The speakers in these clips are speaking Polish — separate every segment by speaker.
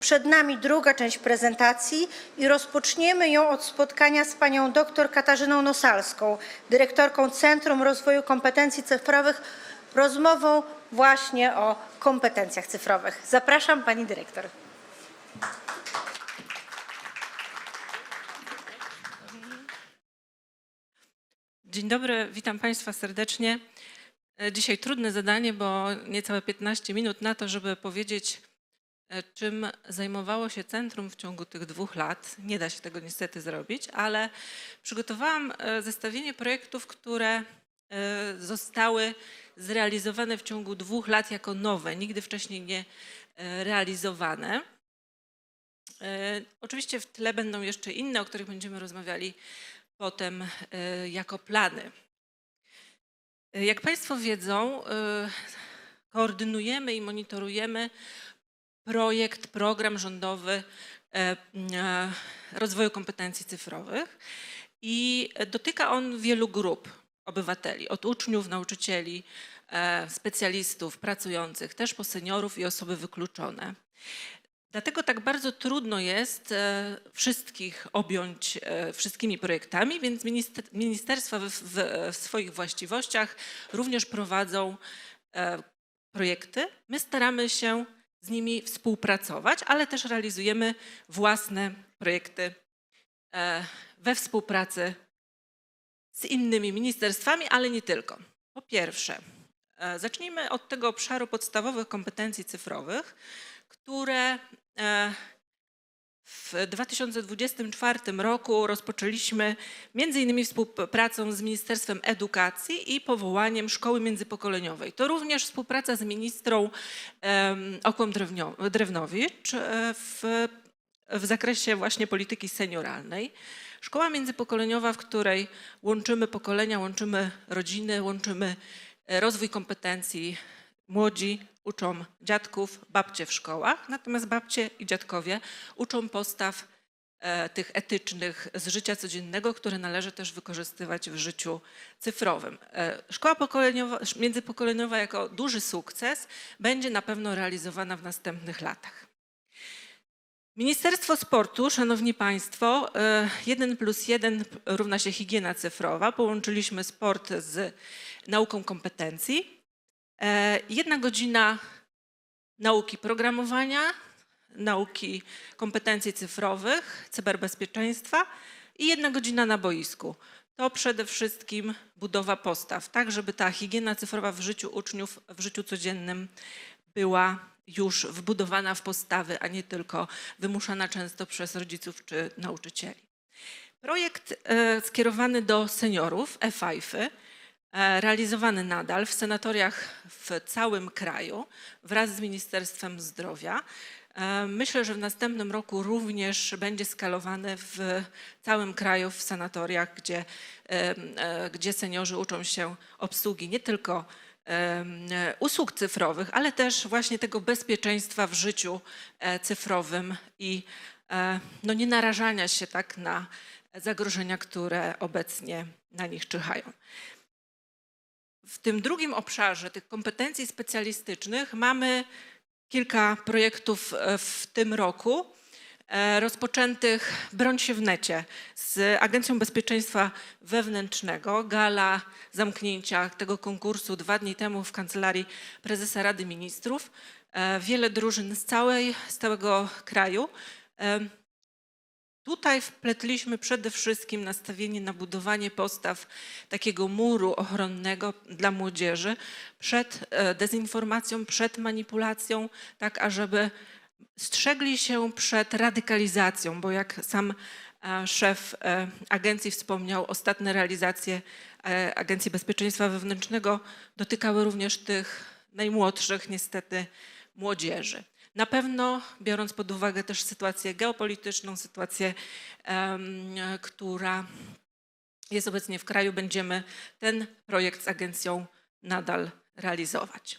Speaker 1: Przed nami druga część prezentacji i rozpoczniemy ją od spotkania z panią dr Katarzyną Nosalską, dyrektorką Centrum Rozwoju Kompetencji Cyfrowych, rozmową właśnie o kompetencjach cyfrowych. Zapraszam pani dyrektor.
Speaker 2: Dzień dobry, witam Państwa serdecznie. E, Dzisiaj trudne zadanie, bo niecałe 15 minut na to, żeby powiedzieć, czym zajmowało się centrum w ciągu tych dwóch lat. Nie da się tego niestety zrobić, ale przygotowałam e, zestawienie projektów, które e, zostały zrealizowane w ciągu dwóch lat jako nowe, nigdy wcześniej nie e, realizowane. E, Oczywiście w tle będą jeszcze inne, o których będziemy rozmawiali potem e, jako plany. E, Jak Państwo wiedzą, e, koordynujemy i monitorujemy projekt, program rządowy e, e, rozwoju kompetencji cyfrowych i dotyka on wielu grup obywateli, od uczniów, nauczycieli, e, specjalistów, pracujących, też po seniorów i osoby wykluczone. Dlatego tak bardzo trudno jest wszystkich objąć wszystkimi projektami, więc minister, ministerstwa w, w, w swoich właściwościach również prowadzą projekty. My staramy się z nimi współpracować, ale też realizujemy własne projekty e, we współpracy z innymi ministerstwami, ale nie tylko. Po pierwsze, e, zacznijmy od tego obszaru podstawowych kompetencji cyfrowych, które e, w 2024 roku rozpoczęliśmy między innymi współpracą z Ministerstwem Edukacji i powołaniem Szkoły Międzypokoleniowej. To również współpraca z ministrą em, Okłą Drewnio- Drewnowicz e, w, w zakresie właśnie polityki senioralnej. Szkoła międzypokoleniowa, w której łączymy pokolenia, łączymy rodziny, łączymy e, rozwój kompetencji. Młodzi uczą dziadków, babcie w szkołach, natomiast babcie i dziadkowie uczą postaw e, tych etycznych z życia codziennego, które należy też wykorzystywać w życiu cyfrowym. E, Szkoła pokoleniowa, międzypokoleniowa jako duży sukces będzie na pewno realizowana w następnych latach. Ministerstwo Sportu, Szanowni Państwo, e, 1 plus 1 równa się higiena cyfrowa. Połączyliśmy sport z nauką kompetencji. E, Jedna godzina nauki programowania, nauki kompetencji cyfrowych, cyberbezpieczeństwa i jedna godzina na boisku. To przede wszystkim budowa postaw, tak żeby ta higiena cyfrowa w życiu uczniów, w życiu codziennym była już wbudowana w postawy, a nie tylko wymuszana często przez rodziców czy nauczycieli. Projekt e, skierowany do seniorów, e-FIFy, realizowany nadal w senatoriach w całym kraju wraz z Ministerstwem Zdrowia. E, Myślę, że w następnym roku również będzie skalowany w całym kraju w sanatoriach, gdzie, e, e, gdzie seniorzy uczą się obsługi nie tylko e, usług cyfrowych, ale też właśnie tego bezpieczeństwa w życiu e, cyfrowym i e, no, nie narażania się tak na zagrożenia, które obecnie na nich czyhają. W tym drugim obszarze tych kompetencji specjalistycznych mamy kilka projektów e, w tym roku e, rozpoczętych Broń się w necie z Agencją Bezpieczeństwa Wewnętrznego. Gala zamknięcia tego konkursu dwa dni temu w Kancelarii Prezesa Rady Ministrów. E, Wiele drużyn z, całej, z całego kraju. Tutaj wpletliśmy przede wszystkim nastawienie na budowanie postaw takiego muru ochronnego dla młodzieży przed e, dezinformacją, przed manipulacją, tak ażeby strzegli się przed radykalizacją, bo jak sam e, szef e, agencji wspomniał, ostatnie realizacje Agencji Bezpieczeństwa Wewnętrznego dotykały również tych najmłodszych, niestety, młodzieży. Na pewno, biorąc pod uwagę też sytuację geopolityczną, sytuację, która jest obecnie w kraju, będziemy ten projekt z agencją nadal realizować.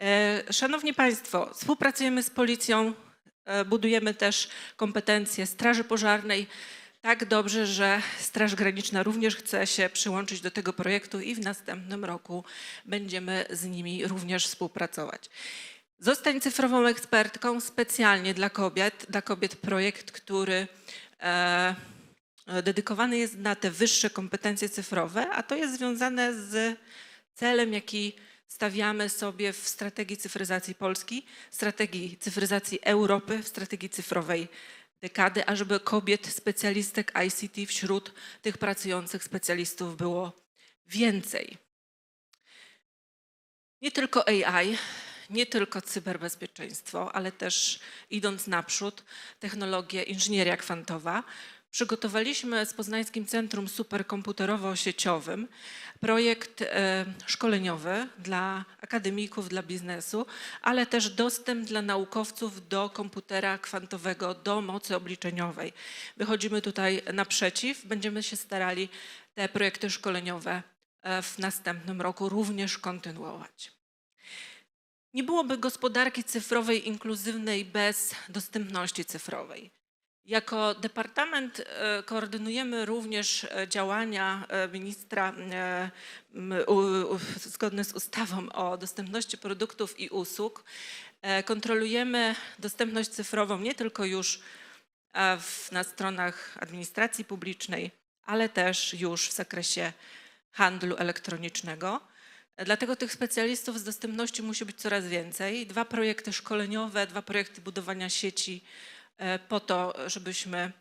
Speaker 2: E, Szanowni Państwo, współpracujemy z policją, e, budujemy też kompetencje Straży Pożarnej. Tak dobrze, że Straż Graniczna również chce się przyłączyć do tego projektu i w następnym roku będziemy z nimi również współpracować. Zostań cyfrową ekspertką specjalnie dla kobiet, dla kobiet projekt, który e, dedykowany jest na te wyższe kompetencje cyfrowe, a to jest związane z celem, jaki stawiamy sobie w strategii cyfryzacji Polski, strategii cyfryzacji Europy, w strategii cyfrowej dekady, ażeby kobiet specjalistek ICT wśród tych pracujących specjalistów było więcej. Nie tylko AI, nie tylko cyberbezpieczeństwo, ale też idąc naprzód, technologie, inżynieria kwantowa. Przygotowaliśmy z Poznańskim Centrum Superkomputerowo-Sieciowym projekt e, szkoleniowy dla akademików, dla biznesu, ale też dostęp dla naukowców do komputera kwantowego, do mocy obliczeniowej. Wychodzimy tutaj naprzeciw, będziemy się starali te projekty szkoleniowe e, w następnym roku również kontynuować. Nie byłoby gospodarki cyfrowej inkluzywnej bez dostępności cyfrowej. Jako departament e, koordynujemy również e, działania e, ministra zgodne z ustawą o dostępności produktów i usług. Kontrolujemy dostępność cyfrową nie tylko już w, na stronach administracji publicznej, ale też już w zakresie handlu elektronicznego. Dlatego tych specjalistów z dostępności musi być coraz więcej. Dwa projekty szkoleniowe, dwa projekty budowania sieci e, po to, żebyśmy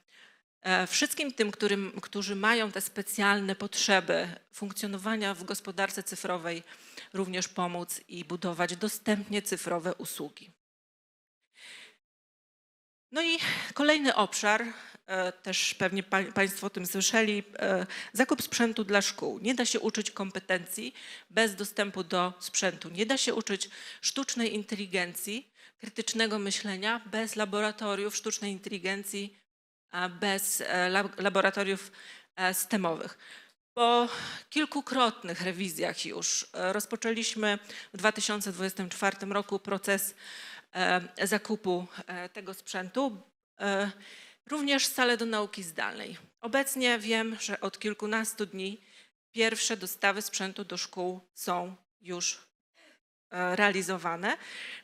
Speaker 2: e, wszystkim tym, którym, którzy mają te specjalne potrzeby funkcjonowania w gospodarce cyfrowej, również pomóc i budować dostępnie cyfrowe usługi. No i kolejny obszar, też pewnie pa, Państwo o tym słyszeli, e, zakup sprzętu dla szkół. Nie da się uczyć kompetencji bez dostępu do sprzętu. Nie da się uczyć sztucznej inteligencji, krytycznego myślenia bez laboratoriów sztucznej inteligencji, bez e, lab- laboratoriów e, STEMowych. Po kilkukrotnych rewizjach już e, rozpoczęliśmy w 2024 roku proces e, zakupu e, tego sprzętu, e, również sale do nauki zdalnej. Obecnie wiem, że od kilkunastu dni pierwsze dostawy sprzętu do szkół są już e, realizowane.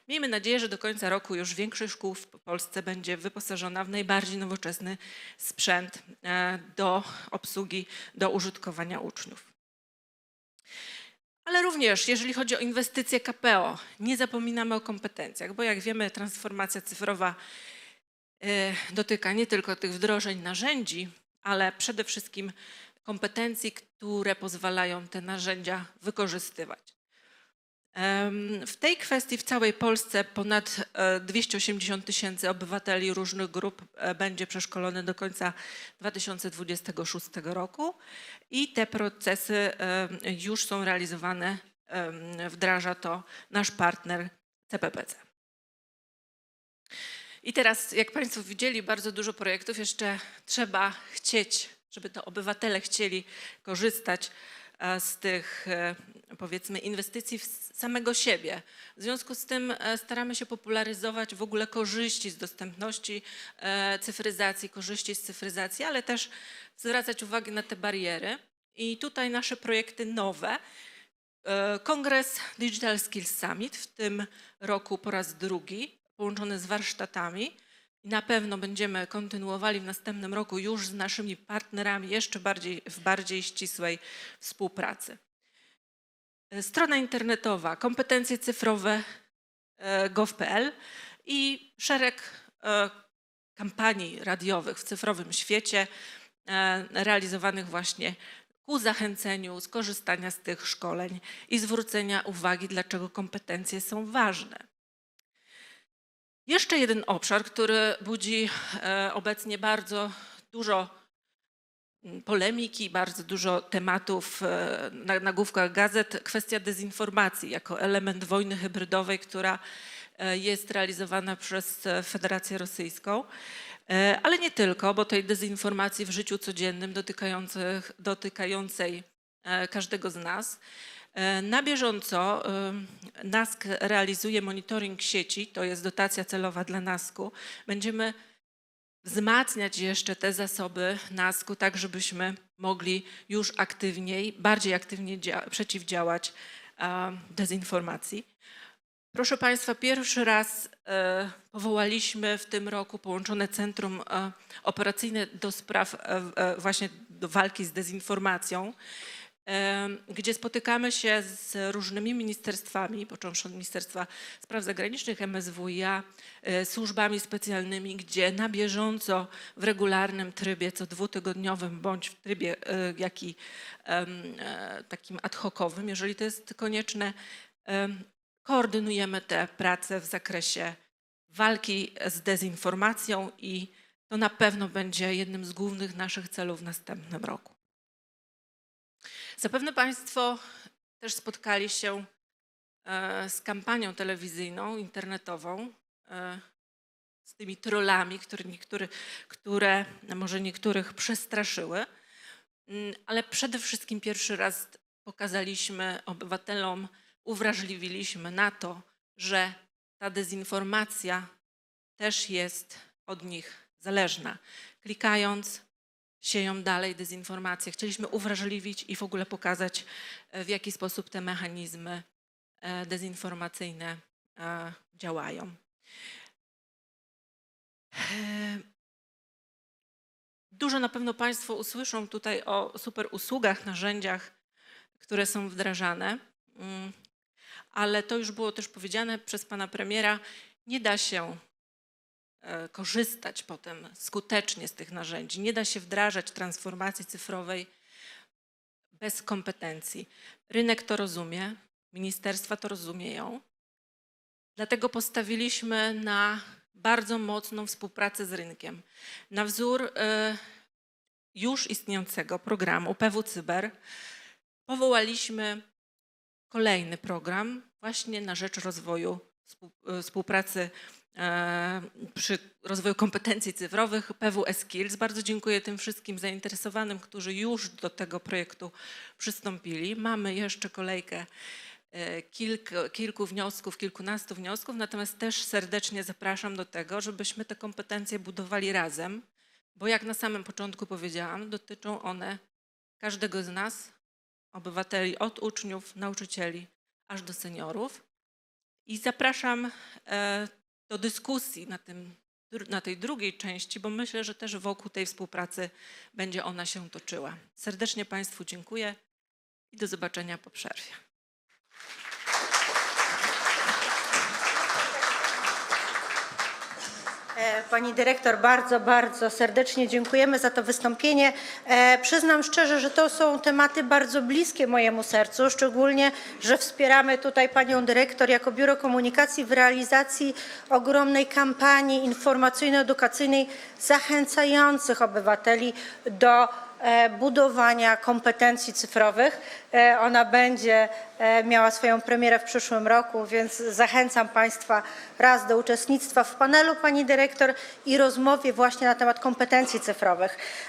Speaker 2: Miejmy nadzieję, że do końca roku już większość szkół w Polsce będzie wyposażona w najbardziej nowoczesny sprzęt e, do obsługi, do użytkowania uczniów. Ale również, jeżeli chodzi o inwestycje KPO, nie zapominamy o kompetencjach, bo jak wiemy, transformacja cyfrowa dotyka nie tylko tych wdrożeń narzędzi, ale przede wszystkim kompetencji, które pozwalają te narzędzia wykorzystywać. W tej kwestii w całej Polsce ponad e, 280 tysięcy obywateli różnych grup e, będzie przeszkolone do końca 2026 roku i te procesy e, już są realizowane, wdraża to nasz partner CPPC. I teraz, jak Państwo widzieli, bardzo dużo projektów. Jeszcze trzeba chcieć, żeby to obywatele chcieli korzystać e, z tych, e, powiedzmy, inwestycji w samego siebie. W związku z tym e, staramy się popularyzować w ogóle korzyści z dostępności cyfryzacji, korzyści z cyfryzacji, ale też zwracać uwagę na te bariery. I tutaj nasze projekty nowe. Kongres Digital Skills Summit w tym roku po raz drugi, połączony z warsztatami. I na pewno będziemy kontynuowali w następnym roku już z naszymi partnerami jeszcze bardziej, w bardziej ścisłej współpracy. E, Strona internetowa kompetencje cyfrowe e, gov.pl i szereg e, kampanii radiowych w cyfrowym świecie realizowanych właśnie ku zachęceniu skorzystania z tych szkoleń i zwrócenia uwagi, dlaczego kompetencje są ważne. Jeszcze jeden obszar, który budzi e, obecnie bardzo dużo mm, polemiki, bardzo dużo tematów e, na nagłówkach gazet, kwestia dezinformacji jako element wojny hybrydowej, która e, jest realizowana przez Federację Rosyjską. Ale nie tylko, bo tej dezinformacji w życiu codziennym dotykającej każdego z nas. E, Na bieżąco em, NASK realizuje monitoring sieci, to jest dotacja celowa dla NASK-u. Będziemy wzmacniać jeszcze te zasoby NASK-u, tak żebyśmy mogli już aktywniej, bardziej aktywnie dzia- przeciwdziałać dezinformacji. Proszę Państwa, pierwszy raz e, powołaliśmy w tym roku połączone Centrum e, Operacyjne do spraw e, e, właśnie do walki z dezinformacją, e, gdzie spotykamy się z różnymi ministerstwami, począwszy od Ministerstwa Spraw Zagranicznych, MSWiA, e, służbami specjalnymi, gdzie na bieżąco w regularnym trybie, co dwutygodniowym, bądź w trybie e, jaki e, takim ad hocowym, jeżeli to jest konieczne, em, koordynujemy te prace w zakresie walki z dezinformacją i to na pewno będzie jednym z głównych naszych celów w następnym roku. Zapewne Państwo też spotkali się e, z kampanią telewizyjną, internetową, e, z tymi trollami, które, niektóry, które może niektórych przestraszyły, Mm, ale przede wszystkim pierwszy raz pokazaliśmy obywatelom, uwrażliwiliśmy na to, że ta dezinformacja też jest od nich zależna. Klikając, sieją dalej dezinformację. Chcieliśmy uwrażliwić i w ogóle pokazać, e, w jaki sposób te mechanizmy e, dezinformacyjne e, działają. Dużo na pewno Państwo usłyszą tutaj o super usługach, narzędziach, które są wdrażane, Mm, ale to już było też powiedziane przez Pana Premiera, nie da się korzystać potem skutecznie z tych narzędzi, nie da się wdrażać transformacji cyfrowej bez kompetencji. Rynek to rozumie, ministerstwa to rozumieją, dlatego postawiliśmy na bardzo mocną współpracę z rynkiem. Na wzór e, już istniejącego programu PW Cyber powołaliśmy kolejny program właśnie na rzecz rozwoju e, współpracy e, przy rozwoju kompetencji cyfrowych PW Skills. Bardzo dziękuję tym wszystkim zainteresowanym, którzy już do tego projektu przystąpili. Mamy jeszcze kolejkę e, kilku, kilku wniosków, kilkunastu wniosków, natomiast też serdecznie zapraszam do tego, żebyśmy te kompetencje budowali razem, bo jak na samym początku powiedziałam, dotyczą one każdego z nas, obywateli, od uczniów, nauczycieli, aż do seniorów. I zapraszam e, do dyskusji na, tym, na tej drugiej części, bo myślę, że też wokół tej współpracy będzie ona się toczyła. Serdecznie Państwu dziękuję i do zobaczenia po przerwie.
Speaker 1: Pani dyrektor, bardzo, bardzo serdecznie dziękujemy za to wystąpienie. E, Przyznam szczerze, że to są tematy bardzo bliskie mojemu sercu, szczególnie, że wspieramy tutaj panią dyrektor jako Biuro Komunikacji w realizacji ogromnej kampanii informacyjno-edukacyjnej zachęcających obywateli do e, budowania kompetencji cyfrowych. E, Ona będzie e, miała swoją premierę w przyszłym roku, więc zachęcam Państwa raz do uczestnictwa w panelu Pani Dyrektor i rozmowie właśnie na temat kompetencji cyfrowych.